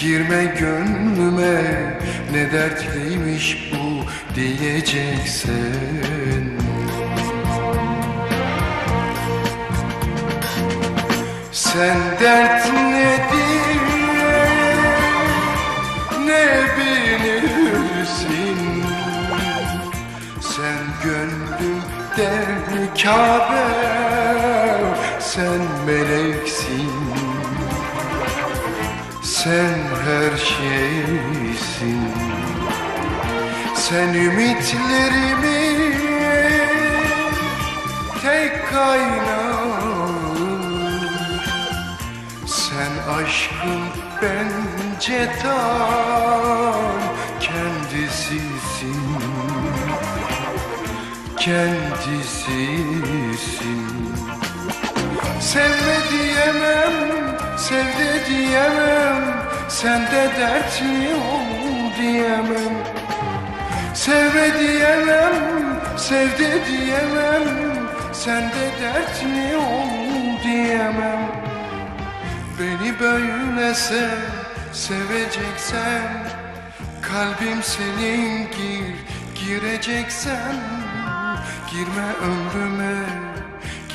girme gönlüme Ne dertliymiş bu diyeceksen Sen dert nedir? Ne bilirsin? Sen gönlümde Kabe? Sen meleksin Sen her şeysin. Sen ümitlerimi tek kaynağım sen aşkın bence tam kendisisin. Kendisisin Sevme diyemem, sevde diyemem Sende dertli ol diyemem. Sevme diyemem, sevde diyemem Sende dertli ol diyemem. Beni böyle sev, seveceksen Kalbim senin gir, gireceksen Girme ömrüme,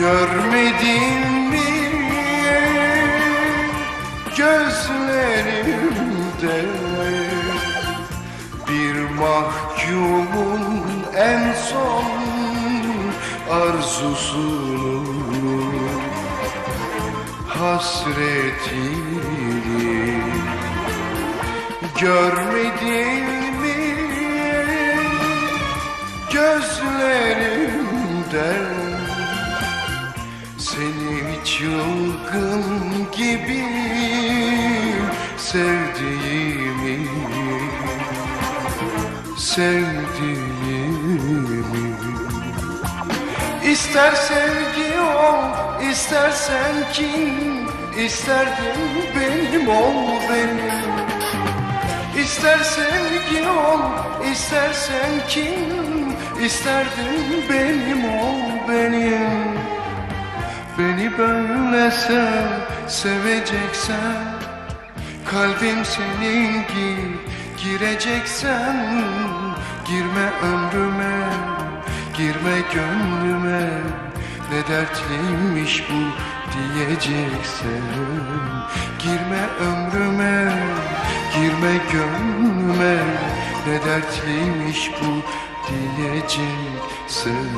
Görmedin mi? Gözlerimde Bir mahkumun en son arzusunu. Hasretini Görmedin mi? Gözlerimden seni çılgın gibi sevdiğimi Sevdiğimi. İster sevgi ol, istersen kin İsterdim benim ol benim. İster sevgi ol, istersen kin İsterdim benim ol benim Beni böyle sev, seveceksen Kalbim senin gir, gireceksen Girme ömrüme, girme gönlüme. Ne dertliymiş bu diyeceksen Girme ömrüme, girme gönlüme. Ne dertliymiş bu diyeceksen